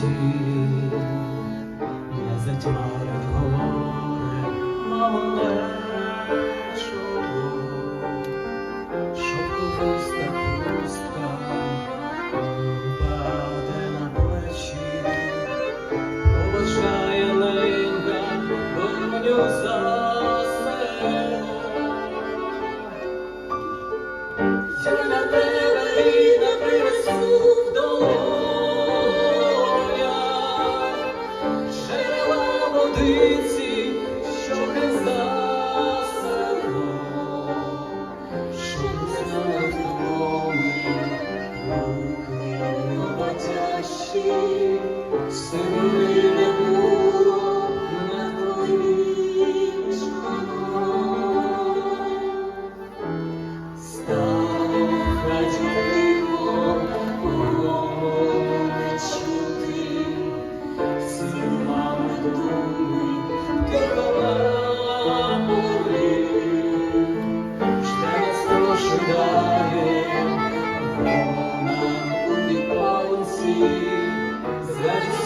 Тіло за затьмарить горе, мамо нечого, щоб паде на плечі, побажає ленька, бо птиці. Зажі